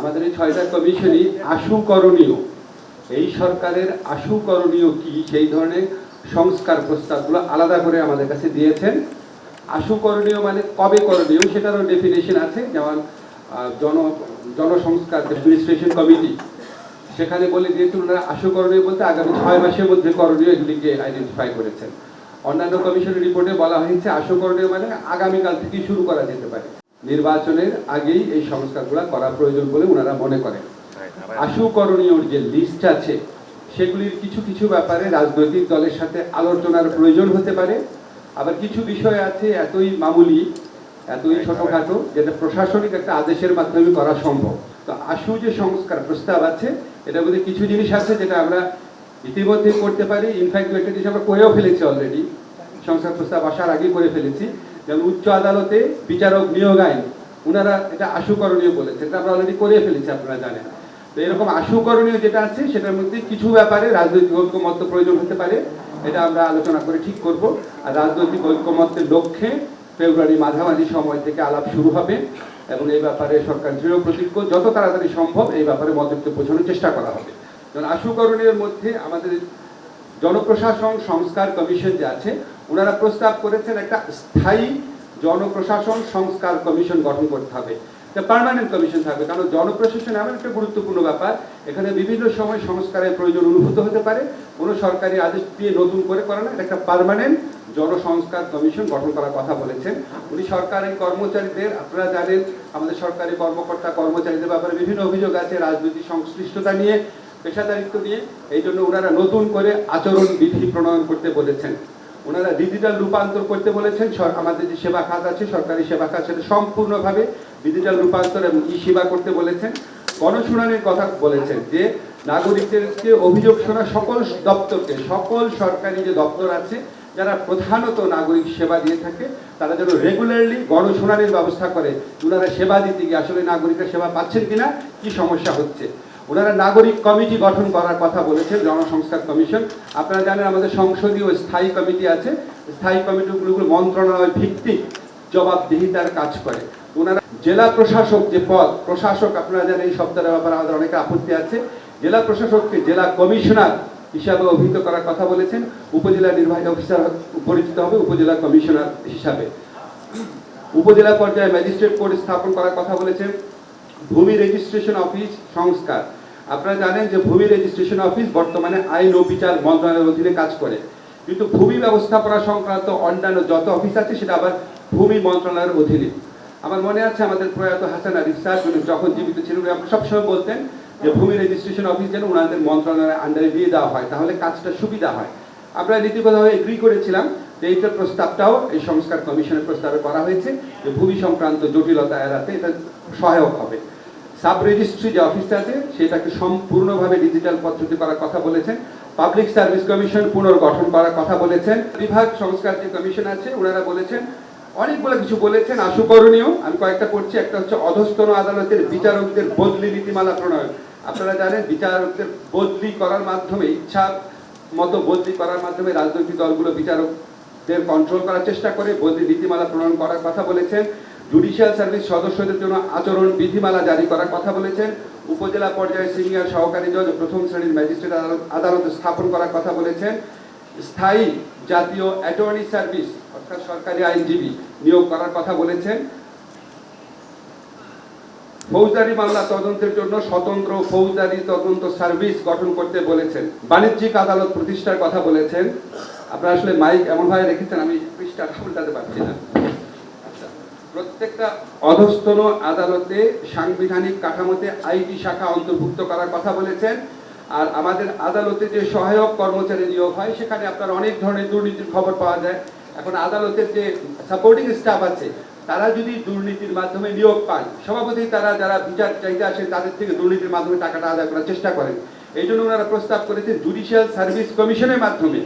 আমাদের এই ছয়টা কমিশনই আশু করণীয় এই সরকারের আশু করণীয় কি, সেই ধরনের সংস্কার প্রস্তাবগুলো আলাদা করে আমাদের কাছে দিয়েছেন। আশু করণীয় মানে কবে করণীয়, সেটারও ডেফিনেশন আছে, যেমন জন, জনসংস্কার অ্যাডমিনিস্ট্রেশন কমিটি সেখানে বলে দিয়েছেন ওনারা আশু করণীয় বলতে আগামী ছয় মাসের মধ্যে করণীয় এগুলিকে আইডেন্টিফাই করেছেন। অন্যান্য কমিশনের রিপোর্টে বলা হয়েছে আশু করণীয় মানে আগামীকাল থেকে শুরু করা যেতে পারে। নির্বাচনের আগেই এই সংস্কারগুলো করা প্রয়োজন বলে ওনারা মনে করেন। আশু করণীয়র যে লিস্ট আছে, সেগুলির কিছু কিছু ব্যাপারে রাজনৈতিক দলের সাথে আলোচনার প্রয়োজন হতে পারে। আবার কিছু বিষয় আছে এতই মামুলি, এতই ছোটখাটো, যেটা প্রশাসনিক একটা আদেশের মাধ্যমে করা সম্ভব। তো আশু যে সংস্কার প্রস্তাব আছে, এটার মধ্যে কিছু জিনিস আছে যেটা আমরা ইতিমধ্যে করতে পারি। ইনফ্যাক্ট একটা জিনিস আমরা করেও ফেলেছি অলরেডি সংস্কার প্রস্তাব আসার আগে করে ফেলেছি। যেমন উচ্চ আদালতে বিচারক নিয়োগ আইন ওনারা এটা আশুকরণীয় বলেছে, এটা আমরা অলরেডি করে ফেলেছি, আপনারা জানেন। তো এরকম আশুকরণীয় যেটা আছে, সেটার মধ্যে কিছু ব্যাপারে রাজনৈতিক ঐক্যমত্য প্রয়োজন হতে পারে, এটা আমরা আলোচনা করে ঠিক করব। আর রাজনৈতিক ঐক্যমত্যের লক্ষ্যে ফেব্রুয়ারি মাঝামাঝি সময় থেকে আলাপ শুরু হবে এবং এই ব্যাপারে সরকার দৃঢ় প্রতিজ্ঞ, যত তাড়াতাড়ি সম্ভব এই ব্যাপারে মতৈক্য পৌঁছানোর চেষ্টা করা হবে। যেমন আশুকরণীয় মধ্যে আমাদের জনপ্রশাসন সংস্কার কমিশন যে আছে ওনারা প্রস্তাব করেছেন একটা স্থায়ী জনপ্রশাসন সংস্কার কমিশন গঠন করতে হবে। এটা পার্মানেন্ট কমিশন থাকবে, কারণ জনপ্রশাসন এমন একটা গুরুত্বপূর্ণ ব্যাপার। এখানে বিভিন্ন সময় সংস্কারের প্রয়োজন অনুভূত হতে পারে, কোনো সরকারি আদেশ দিয়ে নতুন করে করে না একটা পার্মানেন্ট জনসংস্কার কমিশন গঠন করার কথা বলেছেন। উনি সরকারি কর্মচারীদের, আপনারা জানেন, আমাদের সরকারি কর্মকর্তা কর্মচারীদের ব্যাপারে বিভিন্ন অভিযোগ আছে, রাজনৈতিক সংশ্লিষ্টতা নিয়ে, পেশাদারিত্ব নিয়ে এই জন্য ওনারা নতুন করে আচরণ বিধি প্রণয়ন করতে বলেছেন। ওনারা ডিজিটাল রূপান্তর করতে বলেছেন আমাদের যে সেবা খাত আছে, সরকারি সেবা খাত সেটা সম্পূর্ণভাবে ডিজিটাল রূপান্তর এবং ই সেবা করতে বলেছেন। গণশুনানির কথা বলেছেন যে, নাগরিকদেরকে অভিযোগ শোনা সকল দপ্তরকে, সকল সরকারি যে দপ্তর আছে, যারা প্রধানত নাগরিক সেবা দিয়ে থাকে, তারা যেন রেগুলারলি গণশুনানির ব্যবস্থা করে। ওনারা সেবা দিতে গিয়ে আসলে নাগরিকরা সেবা পাচ্ছেন কিনা, কি সমস্যা হচ্ছে? ওনারা নাগরিক কমিটি গঠন করার কথা বলেছেন, জনসংস্কার কমিশন। আপনারা জানেন আমাদের সংসদীয় স্থায়ী কমিটি আছে। স্থায়ী কমিটিগুলো মন্ত্রণালয় ভিত্তিক জবাবদিহিতার কাজ করে। ওনারা জেলা প্রশাসক যে পদ, প্রশাসক আপনারা জানেন এই শব্দের ব্যাপারে আমাদের অনেক আপত্তি আছে। জেলা প্রশাসককে জেলা কমিশনার হিসাবে অভিহিত করার কথা বলেছেন। উপজেলা নির্বাহী অফিসার পরিচিত হবে উপজেলা কমিশনার হিসাবে। উপজেলা পর্যায়ে ম্যাজিস্ট্রেট কোর্ট স্থাপন করার কথা বলেছেন। ভূমি রেজিস্ট্রেশন অফিস সংস্কার। আপনারা জানেন যে ভূমি রেজিস্ট্রেশন অফিস বর্তমানে আইন ও বিচার মন্ত্রণালয়ের অধীনে কাজ করে। কিন্তু ভূমি ব্যবস্থাপনা সংক্রান্ত অন্যান্য যত অফিস আছে, সেটা আবার ভূমি মন্ত্রণালয়ের অধীনে। আমার মনে আছে আমাদের প্রয়াত হাসান আরিফ স্যার যখন জীবিত ছিলেন, উনি সবসময় বলতেন যে ভূমি রেজিস্ট্রেশন অফিস যেন ওনাদের মন্ত্রণালয়ের আন্ডারে দিয়ে দেওয়া হয়, তাহলে কাজটা সুবিধা হয়। আমরা নীতিগতভাবে এগ্রি করেছিলাম যে এইটার প্রস্তাবটাও এই সংস্কার কমিশনের প্রস্তাবে করা হয়েছে যে ভূমি সংক্রান্ত জটিলতা এড়াতে এটা সহায়ক হবে। সাব রেজিস্ট্রি যে অফিস আছে, সেটাকে সম্পূর্ণভাবে ডিজিটাল পদ্ধতি করার কথা বলেছেন। পাবলিক সার্ভিস কমিশন পুনর্গঠন করার কথা বলেছেন। বিভাগ সংস্কার যে কমিশন আছে, ওনারা বলেছেন, অনেকগুলো কিছু বলেছেন, আশুকরণীয়। আমি কয়েকটা পড়ছি, একটা হচ্ছে অধস্তন আদালতের বিচারকদের বদলি নীতিমালা প্রণয়ন। আপনারা জানেন, বিচারকদের বদলি করার মাধ্যমে, ইচ্ছা মতো বদলি করার মাধ্যমে রাজনৈতিক দলগুলো বিচারকদের কন্ট্রোল করার চেষ্টা করে, বদলি নীতিমালা প্রণয়ন করার কথা বলেছেন। জুডিশিয়াল সার্ভিস সদস্যদের জন্য আচরণ বিধিমালা জারি করার কথা বলেছেন। উপজেলা পর্যায়ে সিনিয়র সহকারী জজ প্রথম শ্রেণির ম্যাজিস্ট্রেট আদালত- স্থাপন করার কথা বলেছেন। স্থায়ী জাতীয় অ্যাটর্নি সার্ভিস, অর্থাৎ সরকারি আইনজীবী নিয়োগ করার কথা বলেছেন। ফৌজদারি মামলা তদন্তের জন্য স্বতন্ত্র ফৌজদারি তদন্ত সার্ভিস গঠন করতে বলেছেন। বাণিজ্যিক আদালত প্রতিষ্ঠার কথা বলেছেন। আপনারা আসলে মাইক এমনভাবে রেখেছেন, আমি পৃষ্ঠাটা উল্টাতে পারছি না। প্রত্যেকটা অধস্তন আদালতে সাংবিধানিক কাঠামোতে আইটি শাখা অন্তর্ভুক্ত করার কথা বলেছেন। আর আমাদের আদালতে যে সহায়ক কর্মচারী নিয়োগ হয়, সেখানে আপনার অনেক ধরনের দুর্নীতির খবর পাওয়া যায়। এখন আদালতের যে সাপোর্টিং স্টাফ আছে, তারা যদি দুর্নীতির মাধ্যমে নিয়োগ পান সভাপতি তারা যারা বিচার চাইতে আসে, তাদের থেকে দুর্নীতির মাধ্যমে টাকাটা আদায় করার চেষ্টা করেন। এই জন্য ওনারা প্রস্তাব করেছেন জুডিশিয়াল সার্ভিস কমিশনের মাধ্যমে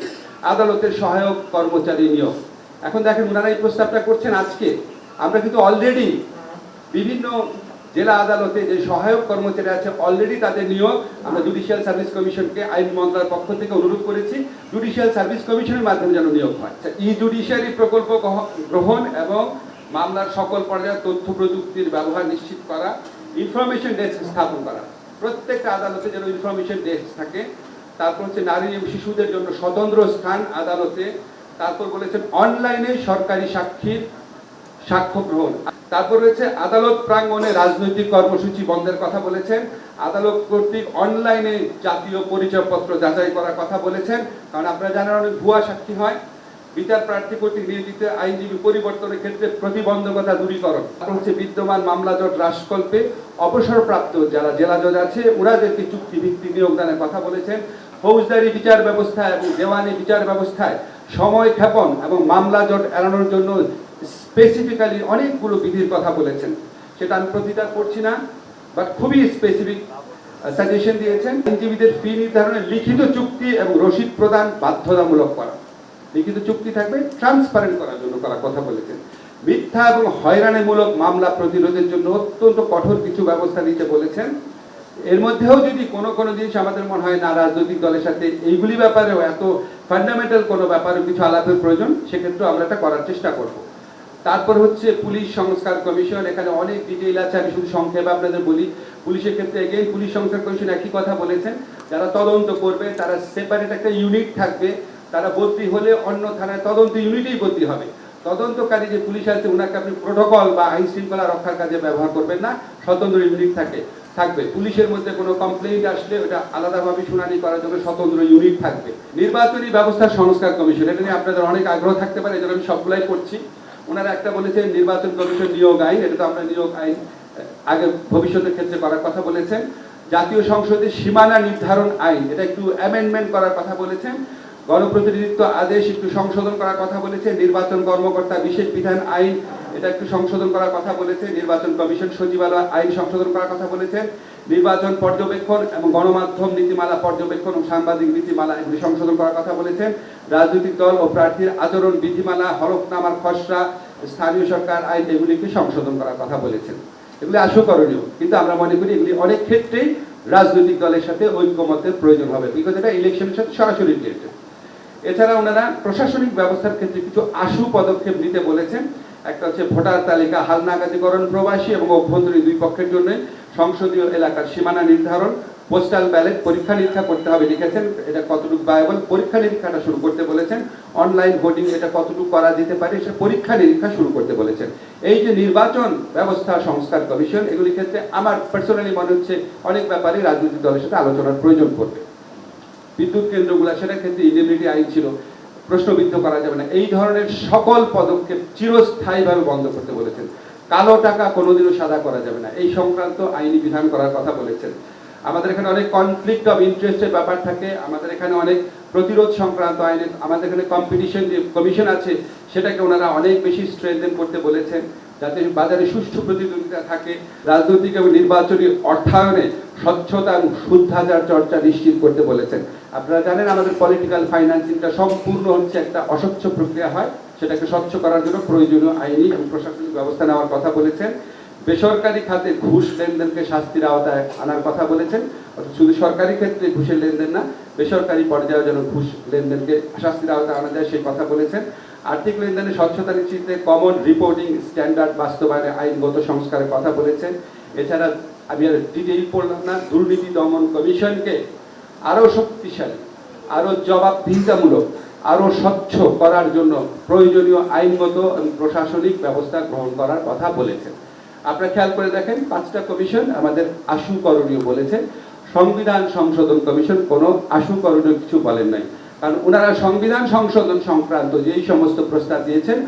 আদালতের সহায়ক কর্মচারী নিয়োগ। এখন দেখেন, ওনারা এই প্রস্তাবটা করছেন আজকে। আমরা কিন্তু অলরেডি বিভিন্ন জেলা আদালতে যে সহায়ক কর্মচারী আছে অলরেডি তাদের নিয়োগ আমরা জুডিশিয়াল সার্ভিস কমিশনকে আইন মন্ত্রণালয়ের পক্ষ থেকে অনুরোধ করেছি জুডিশিয়াল সার্ভিস কমিশনের মাধ্যমে যেন নিয়োগ হয়। ই জুডিশিয়ারি প্রকল্প গ্রহণ এবং মামলার সকল পর্যায়ে তথ্য প্রযুক্তির ব্যবহার নিশ্চিত করা ইনফরমেশন ডেস্ক স্থাপন করা। প্রত্যেকটা আদালতে যেন ইনফরমেশন ডেস্ক থাকে। তারপর হচ্ছে নারী এবং শিশুদের জন্য স্বতন্ত্র স্থান আদালতে। তারপর বলেছেন অনলাইনে সরকারি সাক্ষীর সাক্ষ্য গ্রহণ। তারপর রয়েছে আদালত প্রাঙ্গণে রাজনৈতিক কর্মসূচি বন্ধের কথা বলেছেন। আদালত কর্তৃক অনলাইনে জাতীয় পরিচয়পত্র যাচাই করার কথা বলেছেন। কারণ আপনারা জানেন অনেক ভুয়া সাক্ষী হয়। বিচার প্রার্থী কর্তৃক নিয়োজিত আইনজীবী পরিবর্তনের ক্ষেত্রে প্রতিবন্ধকতা দূরীকরণ। তারপর হচ্ছে বিদ্যমান মামলা জট হ্রাসকল্পে অবসরপ্রাপ্ত যারা জেলা জজ আছে, ওনাদেরকে চুক্তিভিত্তিক নিয়োগদানের কথা বলেছেন। ফৌজদারি বিচার ব্যবস্থা এবং দেওয়ানি বিচার ব্যবস্থায় সময় ক্ষেপণ এবং মামলা জট এড়ানোর জন্য স্পেসিফিক্যালি অনেকগুলো বিধির কথা বলেছেন। সেটা আমি প্রতিটা করছি না বাট খুবই স্পেসিফিক সাজেশন দিয়েছেন। আইনজীবীদের ফি নির্ধারণে লিখিত চুক্তি এবং রসিদ প্রদান বাধ্যতামূলক করা। লিখিত চুক্তি থাকবে ট্রান্সপারেন্ট করার জন্য করার কথা বলেছেন। মিথ্যা এবং হয়রানিমূলক মামলা প্রতিরোধের জন্য অত্যন্ত কঠোর কিছু ব্যবস্থা নিতে বলেছেন। এর মধ্যেও যদি কোনো কোনো জিনিস আমাদের মনে হয় না, রাজনৈতিক দলের সাথে এইগুলি ব্যাপারেও এত ফান্ডামেন্টাল কোনো ব্যাপারে কিছু আলাপের প্রয়োজন, সেক্ষেত্রেও আমরা এটা করার চেষ্টা করব। তারপর হচ্ছে পুলিশ সংস্কার কমিশন, এখানে অনেক ডিটেইল আছে, আমি শুধু সংক্ষেপে আপনাদের বলি। পুলিশের ক্ষেত্রে এগেইন পুলিশ সংস্কার কমিশন একই কথা বলেছেন, যারা তদন্ত করবে, তারা সেপারেট একটা ইউনিট থাকবে, তারা বদলি হলে অন্য থানায় তদন্ত ইউনিটেই বদলি হবে। তদন্তকারী যে পুলিশ আছে ওনাকে আপনি প্রোটোকল বা আইন শৃঙ্খলা রক্ষার কাজে ব্যবহার করবেন না, স্বতন্ত্র ইউনিট থাকে, থাকবে। পুলিশের মধ্যে কোনো কমপ্লেইন্ট আসলে ওটা আলাদাভাবে শুনানি করার জন্য স্বতন্ত্র ইউনিট থাকবে। নির্বাচনী ব্যবস্থার সংস্কার কমিশন, এটা নিয়ে আপনাদের অনেক আগ্রহ থাকতে পারে, এই জন্য আমি সবগুলাই করছি। ওনারা একটা বলেছেন নির্বাচন কমিশন নিয়োগ আইন, এটা তো আমরা নিয়োগ আইন আগে ভবিষ্যতের ক্ষেত্রে করার কথা বলেছেন। জাতীয় সংসদের সীমানা নির্ধারণ আইন, এটা একটু অ্যামেন্ডমেন্ট করার কথা বলেছেন। গণপ্রতিনিধিত্ব আদেশ একটু সংশোধন করার কথা বলেছে। নির্বাচন কর্মকর্তা বিশেষ বিধান আইন, এটা একটু সংশোধন করার কথা বলেছে। নির্বাচন কমিশন সচিবালয় আইন সংশোধন করার কথা বলেছেন। নির্বাচন পর্যবেক্ষণ এবং গণমাধ্যম নীতিমালা পর্যবেক্ষণ ও সাংবাদিক নীতিমালা এগুলি সংশোধন করার কথা বলেছেন। রাজনৈতিক দল ও প্রার্থীর আচরণ, বিধিমালা, হলফনামার খসড়া, স্থানীয় সরকার আইন এগুলিকে সংশোধন করার কথা বলেছেন। এগুলি আশুকরণীয় কিন্তু আমরা মনে করি এগুলি অনেক ক্ষেত্রেই রাজনৈতিক দলের সাথে ঐক্যমতের প্রয়োজন হবে। বিকজ এটা ইলেকশনের সাথে সরাসরি রিলেটেড এছাড়া ওনারা প্রশাসনিক ব্যবস্থার ক্ষেত্রে কিছু আশু পদক্ষেপ নিতে বলেছেন। একটা হচ্ছে ভোটার তালিকা, হালনাগাদিকরণ প্রবাসী এবং অভ্যন্তরীণ দুই পক্ষের জন্য সংসদীয় এলাকার সীমানা নির্ধারণ পোস্টাল ব্যালেট পরীক্ষা নিরীক্ষা করতে হবে লিখেছেন, এটা কতটুকু বায়াবল পরীক্ষা নিরীক্ষাটা শুরু করতে বলেছেন অনলাইন ভোটিং এটা কতটুকু করা যেতে পারে, সে পরীক্ষা নিরীক্ষা শুরু করতে বলেছেন। এই যে নির্বাচন ব্যবস্থা, সংস্কার কমিশন, এগুলির ক্ষেত্রে আমার পার্সোনালি মনে হচ্ছে অনেক ব্যাপারে রাজনৈতিক দলের সাথে আলোচনার প্রয়োজন পড়বে। বিদ্যুৎ কেন্দ্রগুলো, সেটার ক্ষেত্রে ইন্ডিমিনিটি আইন ছিল, প্রশ্নবিদ্ধ করা যাবে না। এই ধরনের সকল পদক্ষেপ চিরস্থায়ীভাবে বন্ধ করতে বলেছেন। কালো টাকা কোনোদিনও সাদা করা যাবে না। এই সংক্রান্ত আইনি বিধান করার কথা বলেছেন। আমাদের এখানে অনেক কনফ্লিক্ট অফ ইন্টারেস্টের ব্যাপার থাকে। আমাদের এখানে অনেক প্রতিরোধ সংক্রান্ত আইনে আমাদের এখানে কম্পিটিশন যে কমিশন আছে, সেটাকে ওনারা অনেক বেশি স্ট্রেংথেন করতে বলেছেন। যাতে বাজারে সুষ্ঠু প্রতিদ্বন্দ্বিতা থাকে, রাজনৈতিক এবং নির্বাচনী অর্থায়নে স্বচ্ছতা এবং শুদ্ধাচার চর্চা নিশ্চিত করতে বলেছেন। আপনারা জানেন, আমাদের পলিটিক্যাল ফাইন্যান্সিংটা সম্পূর্ণ হচ্ছে একটা অস্বচ্ছ প্রক্রিয়া হয়। সেটাকে স্বচ্ছ করার জন্য প্রয়োজনীয় আইনি এবং প্রশাসনিক ব্যবস্থা নেওয়ার কথা বলেছেন। বেসরকারি খাতে ঘুষ লেনদেনকে শাস্তির আওতায় আনার কথা বলেছেন। শুধু সরকারি ক্ষেত্রে ঘুষের লেনদেন না, বেসরকারি পর্যায়ে যেন ঘুষ লেনদেনকে শাস্তির আওতায় আনা যায় সেই কথা বলেছেন। আর্থিক লেনদেনে স্বচ্ছতা নিশ্চিতে কমন রিপোর্টিং স্ট্যান্ডার্ড বাস্তবায়নে আইনগত সংস্কারের কথা বলেছেন। এছাড়া আমি আর ডিটেইল পড়লাম না, দুর্নীতি দমন কমিশনকে আরও শক্তিশালী, আরও জবাবদিহিতামূলক আরও স্বচ্ছ করার জন্য প্রয়োজনীয় আইনগত এবং প্রশাসনিক ব্যবস্থা গ্রহণ করার কথা বলেছেন আপনারা খেয়াল করে দেখেন, পাঁচটা কমিশন আমাদের আশু করণীয় বলেছে। সংবিধান সংশোধন কমিশন কোনো আশু করণীয় কিছু বলেন নাই। কারণ ওনারা সংবিধান সংশোধন সংক্রান্ত যেই সমস্ত প্রস্তাব দিয়েছেন,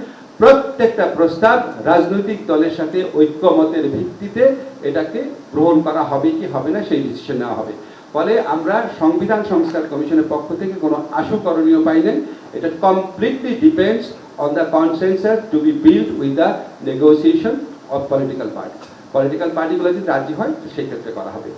প্রত্যেকটা প্রস্তাব রাজনৈতিক দলের সাথে ঐক্যমতের ভিত্তিতে এটাকে গ্রহণ করা হবে কি হবে না, সেই ডিসিশন নেওয়া হবে। ফলে আমরা সংবিধান সংস্কার কমিশনের পক্ষ থেকে কোনো আশু করণীয় পাই নাই। এটা completely depends on the consensus to be build with the negotiation of political party political পার্টিগুলো যদি রাজি হয় সেই ক্ষেত্রে করা হবে।